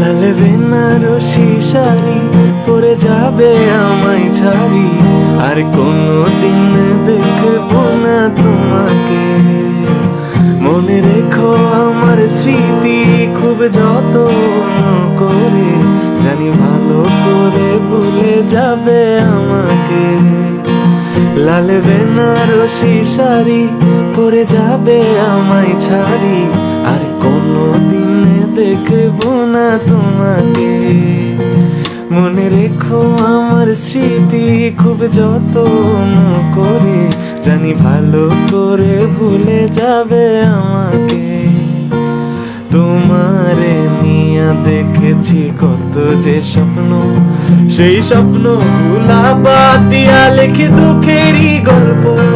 লাল বেনারসি শাড়ি পরে যাবে আমায় ছাড়ি। আর কোনো দিন দেখব না তোমাকে। মনে রেখো আমার স্মৃতি খুব যত্ন করে। জানি ভালো করে ভুলে যাবে আমাকে। লাল বেনারসি শাড়ি পরে যাবে আমায় ছাড়ি। আর কোনো দিন দেখব না তোমাকে। মনে রেখো আমার স্মৃতি খুব যত্ন করে। জানি ভালো করে ভুলে যাবে আমাকে। তোমারে নিয়া দেখেছি কত যে স্বপ্ন। সেই স্বপ্নগুলা বাদ দিয়া লেখি দুঃখেরই গল্প।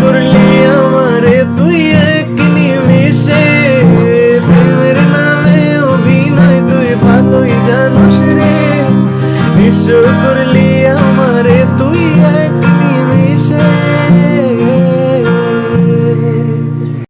করলি আমারে তুই এক নিমিশে প্রেমের নামে অভিনয় তুই ভালোই জানোস রে। বিশ্ব করলি আমারে তুই এক